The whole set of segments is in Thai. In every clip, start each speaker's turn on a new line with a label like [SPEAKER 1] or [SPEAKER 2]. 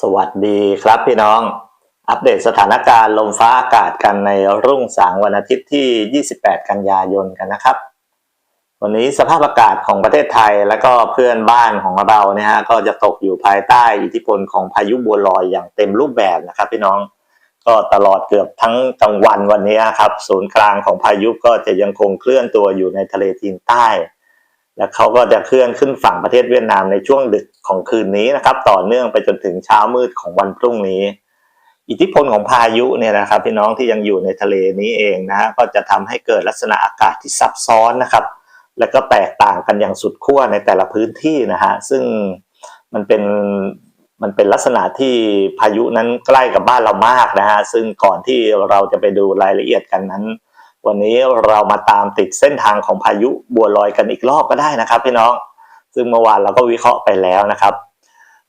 [SPEAKER 1] สวัสดีครับพี่น้อง อัปเดตสถานการณ์ลมฟ้าอากาศกันในรุ่งสางวันอาทิตย์ที่ 28 กันยายนกันนะครับ วันนี้สภาพอากาศของประเทศไทยและก็เพื่อนบ้านของเราเนี่ยฮะก็จะตกอยู่ภายใต้อิทธิพลของพายุบัวลอยอย่างเต็มรูปแบบนะครับพี่น้องก็ตลอดเกือบทั้งกลางวันวันนี้ครับศูนย์กลางของพายุก็จะยังคงเคลื่อนตัวอยู่ในทะเลจีนใต้ และเขาก็จะเคลื่อนขึ้นฝั่งประเทศเวียดนามในช่วงดึกของคืนนี้นะครับ ต่อเนื่องไปจนถึงเช้ามืดของวันพรุ่งนี้ อิทธิพลของพายุเนี่ยนะครับพี่น้องที่ยังอยู่ในทะเลนี้เองนะฮะก็จะทำให้เกิดลักษณะอากาศที่ซับซ้อนนะครับ และก็แตกต่างกันอย่างสุดขั้วในแต่ละพื้นที่นะฮะซึ่งมันเป็นมันเป็นลักษณะที่พายุนั้นใกล้กับบ้านเรามากนะฮะซึ่งก่อนที่เราจะไปดูรายละเอียดกันนั้น วันนี้เรามาตามติดเส้นทางของพายุบัวลอยกันอีกรอบก็ได้นะครับ พี่น้อง ซึ่งเมื่อวานเราก็วิเคราะห์ไปแล้วนะครับ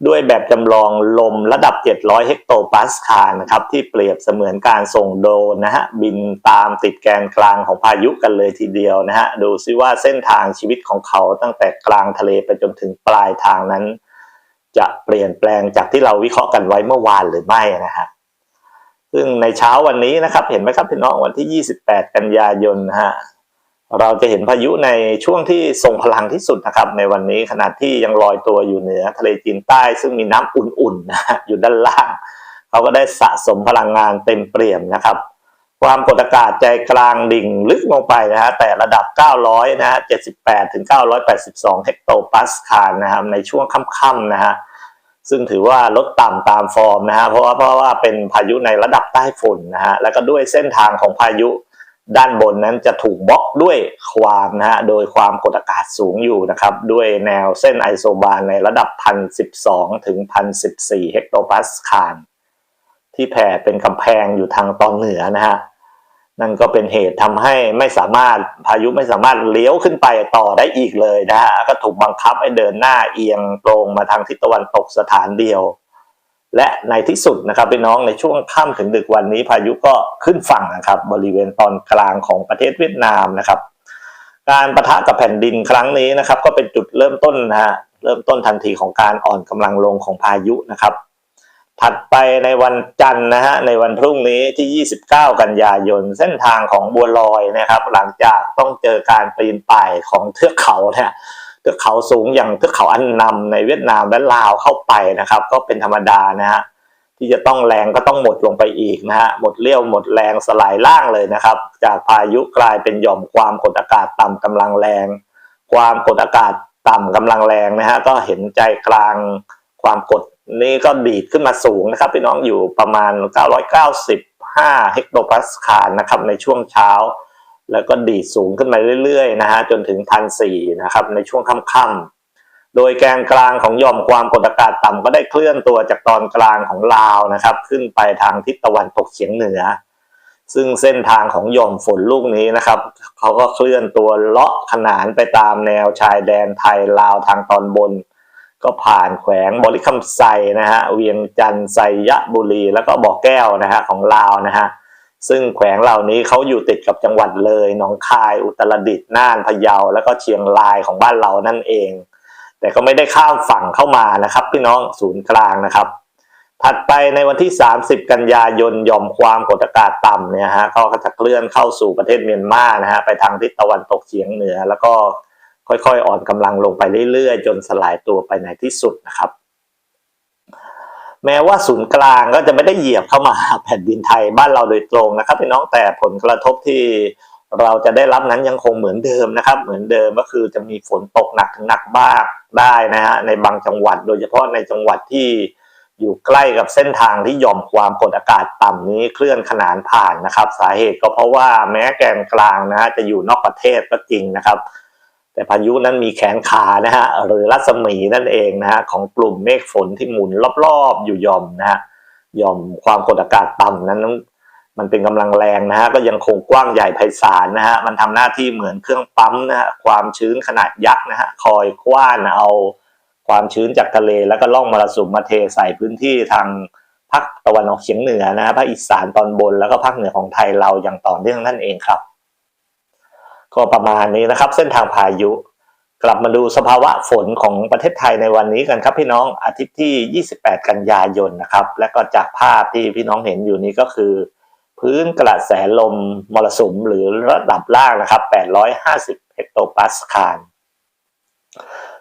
[SPEAKER 1] ด้วยแบบจำลองลมระดับ 700 เฮกโตปาสคาลนะครับ ที่เปรียบเสมือนการส่งโดนนะฮะ บินตามติดแกนกลางของพายุกันเลยทีเดียวนะฮะ ดูซิว่าเส้นทางชีวิตของเขาตั้งแต่กลางทะเลไปจนถึงปลายทางนั้น จะเปลี่ยนแปลงจากที่เราวิเคราะห์กันไว้เมื่อวานหรือไม่นะฮะ ซึ่งในเช้าวันนี้นะครับ เห็นไหมครับพี่น้องวันที่ 28 กันยายนฮะเราจะเห็นพายุในช่วงที่ทรงพลังที่สุดนะครับ ในวันนี้ขณะที่ยังลอยตัวอยู่เหนือทะเลจีนใต้ ซึ่งมีน้ำอุ่นๆนะฮะอยู่ด้านล่างเขาก็ได้สะสมพลังงานเต็มเปี่ยมนะครับ ความกดอากาศใจกลางดิ่งลึกลงไปนะฮะแต่ระดับ 900 นะฮะ78 ถึง 982 เฮกโตปาสคาลนะครับในช่วงค่ำๆนะฮะ ซึ่งถือว่าลดต่ำตามฟอร์มนะฮะเพราะว่าเพราะว่าเป็นพายุในระดับใต้ฝุ่นนะฮะแล้วก็ด้วยเส้นทางของพายุด้านบนนั้นจะถูกบล็อกด้วยความนะฮะโดยความกดอากาศสูงอยู่นะครับ ด้วยแนวเส้นไอโซบาร์ในระดับ 1,012 ถึง 1,014 เฮกโตปาสคาลที่แผ่เป็นกำแพงอยู่ทางตอนเหนือนะฮะ นั่นก็เป็นเหตุทำให้ไม่สามารถพายุไม่สามารถเลี้ยวขึ้นไปต่อได้อีกเลยนะฮะก็ถูกบังคับให้เดินหน้าเอียงตรงมาทางทิศตะวันตกสถานเดียว และในที่สุดนะครับพี่น้องในช่วงค่ำถึงดึกวันนี้พายุก็ขึ้นฝั่งนะครับบริเวณตอนกลางของประเทศเวียดนามนะครับ การประทะกับแผ่นดินครั้งนี้นะครับ ก็เป็นจุดเริ่มต้นนะฮะเริ่มต้นทันทีของการอ่อนกำลังลงของพายุนะครับ ถัดไปในวันจันทร์นะฮะในวันพรุ่งนี้ที่ 29 กันยายน เส้นทางของบัวลอยนะครับ หลังจากต้องเจอการปีนป่ายของเทือกเขาเนี่ยเทือกเขาสูงอย่างเทือกเขาอันนำในเวียดนามและลาวเข้าไปนะครับ ก็เป็นธรรมดานะฮะที่จะต้องแรงก็ต้องหมดลงไปอีกนะฮะหมดเลี้ยวหมดแรงสลายล่างเลยนะครับ จากพายุกลายเป็นหย่อมความกดอากาศต่ำกำลังแรง ความกดอากาศต่ำกำลังแรงนะฮะก็เห็นใจกลางความกด นี่ก็ดีดขึ้นมาสูงนะครับ พี่น้องอยู่ประมาณ 995 เฮกโตปาสคาลนะครับในช่วงเช้า แล้วก็ดีดสูงขึ้นมาเรื่อยๆนะฮะจนถึงพันสี่นะครับในช่วงค่ำๆโดยแกนกลางของย่อมความกดอากาศต่ำก็ได้เคลื่อนตัวจากตอนกลางของลาวนะครับ ขึ้นไปทางทิศตะวันตกเฉียงเหนือ ซึ่งเส้นทางของย่อมฝนลูกนี้นะครับเขาก็เคลื่อนตัวเลาะขนานไปตามแนวชายแดนไทยลาวทางตอนบน ก็ผ่านแขวงบริคำไซนะฮะเวียงจันทร์ไซยะบุรี แล้วก็บ่อแก้วนะฮะของลาวนะฮะซึ่งแขวงเหล่านี้เขาอยู่ติดกับจังหวัดเลยหนองคายอุตรดิตถ์น่านพะเยา แล้วก็เชียงรายของบ้านเรานั่นเอง แต่ก็ไม่ได้ข้ามฝั่งเข้ามานะครับ พี่น้องศูนย์กลางนะครับ ถัดไปในวันที่ 30 กันยายนยอมความกดอากาศต่ำเนี่ยฮะก็จะเคลื่อนเข้าสู่ประเทศเมียนมานะฮะไปทางทิศตะวันตกเฉียงเหนือ แล้วก็ ค่อยๆอ่อนกำลังลงไปเรื่อยๆ จนสลายตัวไปในที่สุดนะครับ แม้ว่าศูนย์กลางก็จะไม่ได้เหยียบเข้ามาแผ่นดินไทยบ้านเราโดยตรงนะครับพี่น้องแต่ผลกระทบที่เราจะได้รับนั้นยังคงเหมือนเดิมนะครับ เหมือนเดิมก็คือจะมีฝนตกหนักถึงหนักบ้างได้นะฮะในบางจังหวัด โดยเฉพาะในจังหวัดที่อยู่ใกล้กับเส้นทางที่หย่อมความกดอากาศต่ำนี้เคลื่อนขนานผ่านนะครับ สาเหตุก็เพราะว่าแม้แกนกลางนะฮะจะอยู่นอกประเทศก็จริงนะครับ แต่พายุนั้นมีแขนขานะฮะหรือรัศมีนั่นเองนะฮะของกลุ่มเมฆฝนที่หมุนรอบๆ อยู่ย่อมนะฮะย่อมความกดอากาศต่ำนั้น มันเป็นกำลังแรงนะฮะก็ยังคงกว้างใหญ่ไพศาลนะฮะมันทำหน้าที่เหมือนเครื่องปั๊มนะฮะความชื้นขนาดยักษ์นะฮะคอยคว้านเอาความชื้นจากทะเลแล้วก็ล่องมรสุมมาเทใส่พื้นที่ทางภาคตะวันออกเฉียงเหนือนะฮะภาคอีสานตอนบนแล้วก็ภาคเหนือของไทยเราอย่างต่อเนื่องนั่นเองครับ ก็ประมาณนี้นะครับ เส้นทางพายุ กลับมาดูสภาวะฝนของประเทศไทยในวันนี้กันครับ พี่น้องอาทิตย์ที่ 28 กันยายนนะครับ และก็จากภาพที่พี่น้องเห็นอยู่นี้ก็คือ พื้นกระแสลมมรสุมหรือระดับล่างนะครับ 850 เฮกโตปาสคาล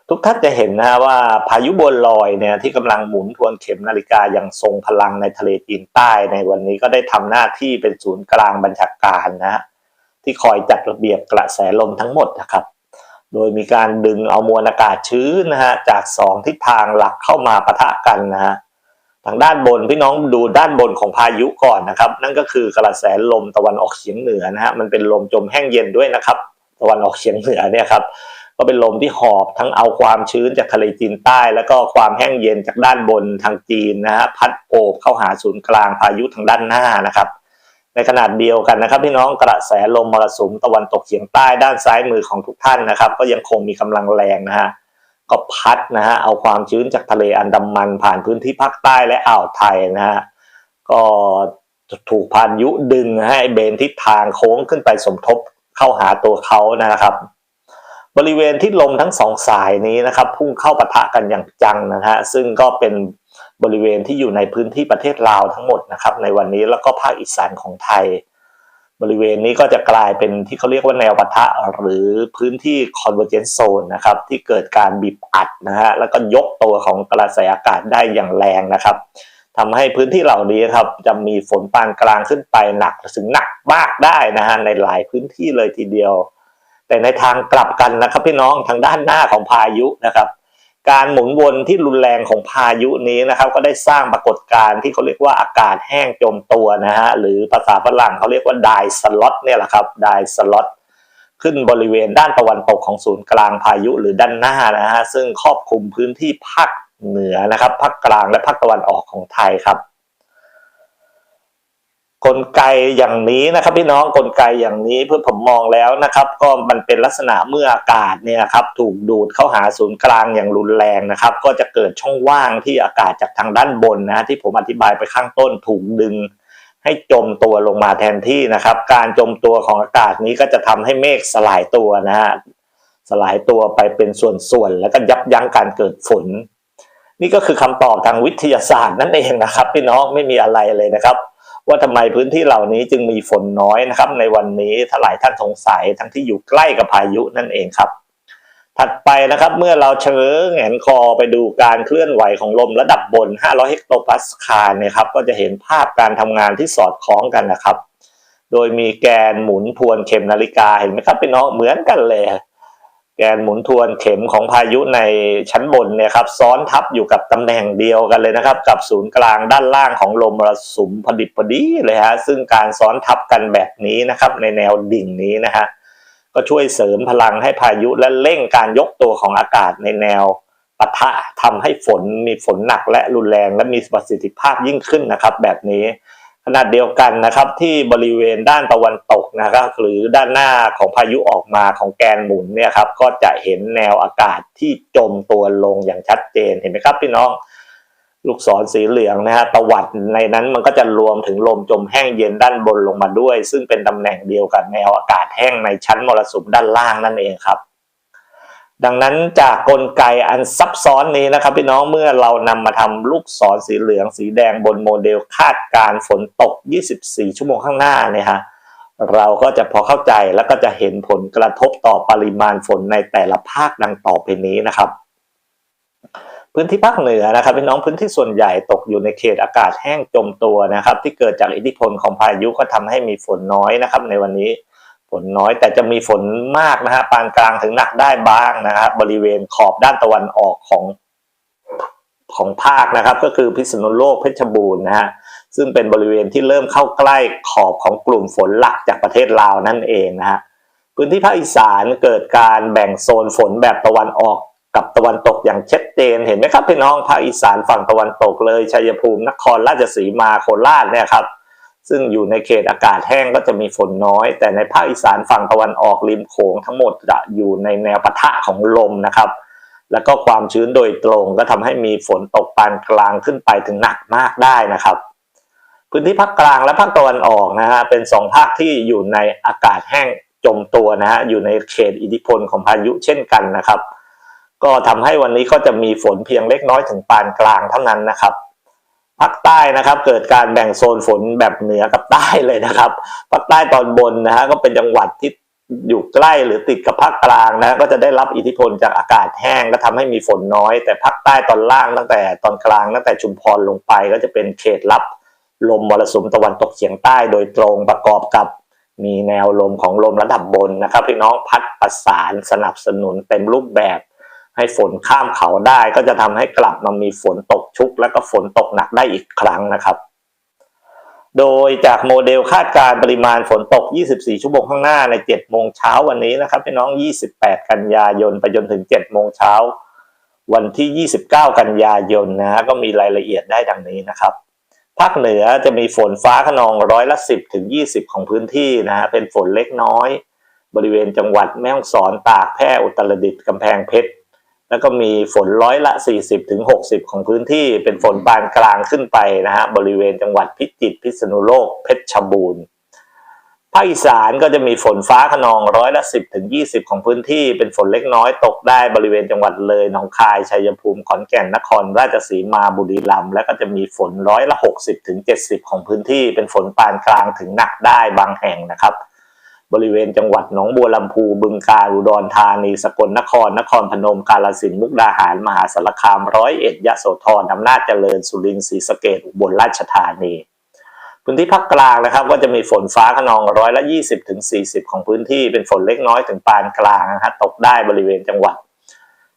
[SPEAKER 1] ทุกท่านจะเห็นนะว่าพายุบนลอยเนี่ยที่กำลังหมุนทวนเข็มนาฬิกาอย่างทรงพลังในทะเลจีนใต้ในวันนี้ก็ได้ทำหน้าที่เป็นศูนย์กลางบัญชาการนะฮะ ที่คอยจัดระเบียบกระแสลมทั้งหมดนะครับ โดยมีการดึงเอามวลอากาศชื้นนะฮะจากสองทิศทางหลักเข้ามาปะทะกันนะฮะทางด้านบนพี่น้องดูด้านบนของพายุก่อนนะครับ นั่นก็คือกระแสลมตะวันออกเฉียงเหนือนะฮะมันเป็นลมจมแห้งเย็นด้วยนะครับ ตะวันออกเฉียงเหนือเนี่ยครับก็เป็นลมที่หอบทั้งเอาความชื้นจากทะเลจีนใต้ แล้วก็ความแห้งเย็นจากด้านบนทางจีนนะฮะพัดโอบเข้าหาศูนย์กลางพายุทางด้านหน้านะครับ ในขนาดเดียวกันนะครับพี่น้องกระแสลมมรสุมตะวันตกเฉียงใต้ด้านซ้ายมือของทุกท่านนะครับ ก็ยังคงมีกำลังแรงนะฮะก็พัดนะฮะเอาความชื้นจากทะเลอันดามันผ่านพื้นที่ภาคใต้และอ่าวไทยนะฮะก็ถูกพายุดึงให้เบนทิศทางโค้งขึ้นไปสมทบเข้าหาตัวเขานะครับ บริเวณที่ลมทั้งสองสายนี้นะครับ พุ่งเข้าปะทะกันอย่างจังนะฮะซึ่งก็เป็น บริเวณที่อยู่ในพื้นที่ประเทศลาวทั้งหมดนะครับ ในวันนี้แล้วก็ภาคอีสานของไทย บริเวณนี้ก็จะกลายเป็นที่เขาเรียกว่าแนวปะทะหรือพื้นที่ convergence zone นะครับที่เกิดการบีบอัดนะฮะแล้วก็ยกตัวของกระแสอากาศได้อย่างแรงนะครับทำให้พื้นที่เหล่านี้ครับจะมีฝนปานกลางขึ้นไปหนักถึงหนักมากได้นะฮะในหลายพื้นที่เลยทีเดียว แต่ในทางกลับกันนะครับพี่น้องทางด้านหน้าของพายุนะครับ การหมุนวนที่รุนแรงของพายุนี้นะครับ ก็ได้สร้างปรากฏการณ์ที่เขาเรียกว่าอากาศแห้งจมตัวนะฮะหรือภาษาฝรั่งเขาเรียกว่าไดสล็อตเนี่ยแหละครับไดสล็อตขึ้นบริเวณด้านตะวันตกของศูนย์กลางพายุหรือด้านหน้านะฮะซึ่งครอบคลุมพื้นที่ภาคเหนือนะครับภาคกลางและภาคตะวันออกของไทยครับ กลไกอย่างนี้นะครับ พี่น้องกลไกอย่างนี้เพื่อผมมองแล้วนะครับ ก็มันเป็นลักษณะเมื่ออากาศเนี่ยครับถูกดูดเข้าหาศูนย์กลางอย่างรุนแรงนะครับ ก็จะเกิดช่องว่างที่อากาศจากทางด้านบนนะที่ผมอธิบายไปข้างต้นถูกดึง ให้จมตัวลงมาแทนที่นะครับ การจมตัวของอากาศนี้ก็จะทำให้เมฆสลายตัวนะฮะสลายตัวไปเป็นส่วนๆแล้วก็ยับยั้งการเกิดฝน นี่ก็คือคำตอบทางวิทยาศาสตร์นั่นเองนะครับ พี่น้องไม่มีอะไรเลยนะครับ ว่าทำไมพื้นที่เหล่านี้จึงมีฝนน้อยนะครับ ในวันนี้ถ้าหลายท่านสงสัยทั้งที่อยู่ใกล้กับพายุนั่นเองครับ ถัดไปนะครับเมื่อเราเชงแงนคอไปดูการเคลื่อนไหวของลมระดับบน 500 เฮกโตปาสคาลนี่ยครับก็จะเห็นภาพการทำงานที่สอดคล้องกันนะครับ โดยมีแกนหมุนทวนเข็มนาฬิกาเห็นไหมครับพี่น้องเหมือนกันเลย แกนหมุนทวนเข็มของพายุในชั้นบนเนี่ยครับซ้อนทับอยู่กับตำแหน่งเดียวกันเลยนะครับ กับศูนย์กลางด้านล่างของลมมรสุมพอดิบพอดีเลยฮะซึ่งการซ้อนทับกันแบบนี้นะครับ ในแนวดิ่งนี้นะฮะก็ช่วยเสริมพลังให้พายุและเร่งการยกตัวของอากาศในแนวปะทะทำให้ฝนมีฝนหนักและรุนแรงและมีประสิทธิภาพยิ่งขึ้นนะครับ แบบนี้ ขนาดเดียวกันนะครับที่บริเวณด้านตะวันตกนะครับหรือด้านหน้าของพายุออกมาของแกนหมุนเนี่ยครับก็จะเห็นแนวอากาศที่จมตัวลงอย่างชัดเจนเห็นไหมครับพี่น้องลูกศรสีเหลืองนะฮะตะวัดในนั้นมันก็จะรวมถึงลมจมแห้งเย็นด้านบนลงมาด้วย ซึ่งเป็นตำแหน่งเดียวกับแนวอากาศแห้งในชั้นมรสุมด้านล่างนั่นเองครับ ดังนั้นจากกลไกอันซับซ้อนนี้นะครับพี่น้องเมื่อเรานำมาทำลูกศรสีเหลืองสีแดงบนโมเดลคาดการฝนตก 24 ชั่วโมงข้างหน้าเนี่ยฮะเราก็จะพอเข้าใจแล้วก็จะเห็นผลกระทบต่อปริมาณฝนในแต่ละภาคดังต่อไปนี้นะครับ พื้นที่ภาคเหนือนะครับพี่น้องพื้นที่ส่วนใหญ่ตกอยู่ในเขตอากาศแห้งจมตัวนะครับ ที่เกิดจากอิทธิพลของพายุก็ทำให้มีฝนน้อยนะครับในวันนี้ ฝนน้อยแต่จะมีฝนมากนะฮะปานกลางถึงหนักได้บ้างนะครับบริเวณขอบด้านตะวันออกของของภาคนะครับ ก็คือพิษณุโลกเพชรบูรณ์นะฮะซึ่งเป็นบริเวณที่เริ่มเข้าใกล้ขอบของกลุ่มฝนหลักจากประเทศลาวนั่นเองนะฮะพื้นที่ภาคอีสานเกิดการแบ่งโซนฝนแบบตะวันออกกับตะวันตกอย่างชัดเจนเห็นไหมครับพี่น้องภาคอีสานฝั่งตะวันตกเลยชัยภูมินครราชสีมาโคราชเนี่ยครับ ซึ่งอยู่ในเขตอากาศแห้งก็จะมีฝนน้อย แต่ในภาคอีสานฝั่งตะวันออกริมโขงทั้งหมดจะอยู่ในแนวปะทะของลมนะครับ แล้วก็ความชื้นโดยตรงก็ทำให้มีฝนตกปานกลางขึ้นไปถึงหนักมากได้นะครับ พื้นที่ภาคกลางและภาคตะวันออกนะฮะเป็นสองภาคที่อยู่ในอากาศแห้งจมตัวนะฮะอยู่ในเขตอิทธิพลของพายุเช่นกันนะครับ ก็ทำให้วันนี้ก็จะมีฝนเพียงเล็กน้อยถึงปานกลางเท่านั้นนะครับ ภาคใต้นะครับเกิดการแบ่งโซนฝนแบบเหนือกับใต้เลยนะครับภาคใต้ตอนบนนะฮะก็เป็นจังหวัดที่อยู่ใกล้หรือติดกับภาคกลางนะก็จะได้รับอิทธิพลจากอากาศแห้งก็ทำให้มีฝนน้อย แต่ภาคใต้ตอนล่างตั้งแต่ตอนกลางตั้งแต่ชุมพรลงไปก็จะเป็นเขตรับลมมรสุมตะวันตกเฉียงใต้โดยตรงประกอบกับมีแนวลมของลมระดับบนนะครับพี่น้องพัดประสานสนับสนุนเต็มรูปแบบ ให้ฝนข้ามเขาได้ ก็จะทำให้กลับมามีฝนตกชุก และก็ฝนตกหนักได้อีกครั้งนะครับ โดยจากโมเดลคาดการณ์ปริมาณฝนตก 24 ชั่วโมงข้างหน้าใน 7 โมงเช้าวันนี้นะครับพี่น้อง 28 กันยายนไปจนถึง 7 โมงเช้าวันที่ 29 กันยายนนะฮะก็มีรายละเอียดได้ดังนี้นะครับภาคเหนือจะมีฝนฟ้าขนองร้อยละ 10ถึง20 ของพื้นที่นะฮะเป็นฝนเล็กน้อย บริเวณจังหวัดแม่ฮ่องสอนตากแพร่อุตรดิตถ์กำแพงเพชร แล้วก็มีฝนร้อยละ 40ถึง60 ของพื้นที่เป็นฝนปานกลางขึ้นไปนะฮะบริเวณจังหวัดพิจิตรพิษณุโลกเพชรบูรณ์ภาคอีสานก็จะมีฝนฟ้าขนองร้อยละ 10ถึง20 ของพื้นที่เป็นฝนเล็กน้อยตกได้บริเวณจังหวัดเลยหนองคายชัยภูมิขอนแก่นนครราชสีมาบุรีรัมย์และก็จะมีฝนร้อยละ 60ถึง70 ของพื้นที่เป็นฝนปานกลางถึงหนักได้บางแห่งนะครับ บริเวณจังหวัดหนองบัวลำพูบึงกาฬอุดรธานีสกลนคร นครพนมกาฬสินธุ์มุกดาหารมหาสารคามร้อยเอ็ดยะโสธรอำนาจเจริญสุรินทร์ศรีสะเกดอุบลราชธานีพื้นที่ภาคกลางนะครับก็จะมีฝนฟ้าขนองร้อยละ 20ถึง40 ของพื้นที่เป็นฝนเล็กน้อยถึงปานกลางนะฮะตกได้บริเวณจังหวัด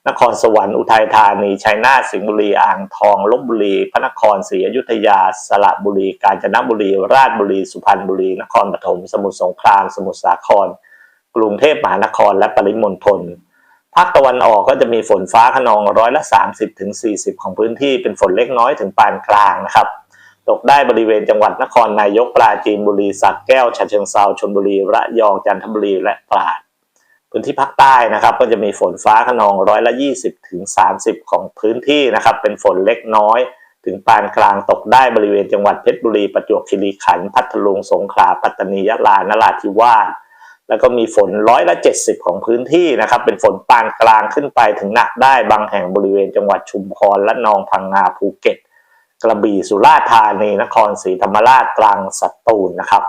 [SPEAKER 1] นครสวรรค์อุทัยธานีชัยนาทสิงห์บุรีอ่างทองลบบุรี พระนครศรีอยุธยา สระบุรี กาญจนบุรี ราชบุรี สุพรรณบุรี นครปฐมสมุทรสงคราม สมุทรสาคร กรุงเทพมหานครและปริมณฑลภาคตะวันออกก็จะมีฝนฟ้าขนองร้อยละ 30ถึงของพื้นที่เป็นฝนเล็กน้อยถึงปานกลางนะครับ ตกได้บริเวณจังหวัดนครนายกปราจีนบุรีสระแก้วฉะเชิงเซาชลบุรีระยองจันทบุรีและตราด พื้นที่ภาคใต้นะครับ ก็จะมีฝนฟ้าขนองร้อยละ 20ถึง30 ของพื้นที่นะครับ เป็นฝนเล็กน้อย ถึงปานกลางตกได้บริเวณจังหวัดเพชรบุรีประจวบคีรีขันธ์พัทลุงสงขลาปัตตานียะลานราธิวาสแล้วก็มีฝนร้อยละ 70 ของพื้นที่นะครับ เป็นฝนปานกลางขึ้นไปถึงหนักได้บางแห่งบริเวณจังหวัดชุมพรและนองพังงาภูเก็ต กระบี่สุราษฎร์ธานีนครศรีธรรมราชตรังสตูลนะครับ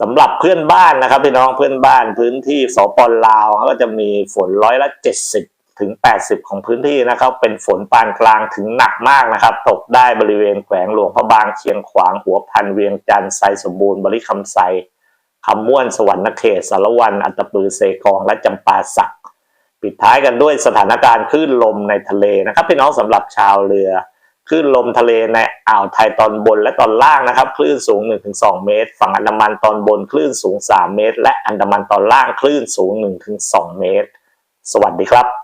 [SPEAKER 1] สำหรับเพื่อนบ้านนะครับพี่น้องเพื่อนบ้านพื้นที่สปลาวเขาก็จะมีฝนร้อยละ 70 ถึง 80 ของพื้นที่นะครับ เป็นฝนปานกลางถึงหนักมากนะครับ ตกได้บริเวณแขวงหลวงพระบางเชียงขวางหัวพันเวียงจันทร์ไซสมบูรณ์บริคำไซคำม่วนสวรรณเขตสารวันอัตตปือเซกองและจำปาสักปิดท้ายกันด้วยสถานการณ์คลื่นลมในทะเลนะครับพี่น้องสำหรับชาวเรือ คลื่นลมทะเลในอ่าวไทยตอนบนและตอนล่างนะครับ คลื่นสูง 1-2 เมตร ฝั่งอันดามันตอนบนคลื่นสูง 3 เมตร และอันดามันตอนล่างคลื่นสูง 1-2 เมตร สวัสดีครับ